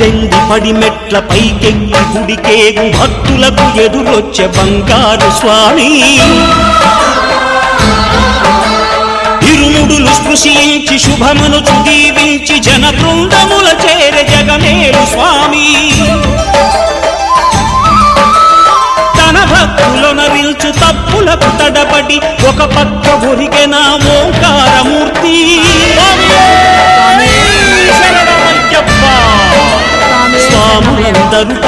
పద్దెనిమిది పడి మెట్ల పైకెక్కి గుడికేగు భక్తులకు ఎదురొచ్చే బంగారు స్వామి. ఇరుముడులు స్పృశించి శుభమును దీవించి జన బృందముల చేర జగమేలు స్వామి. తన భక్తులను విల్చు తప్పులకు తడబడి ఒక పక్క ఒరిగెన ఓంకారమూర్తి.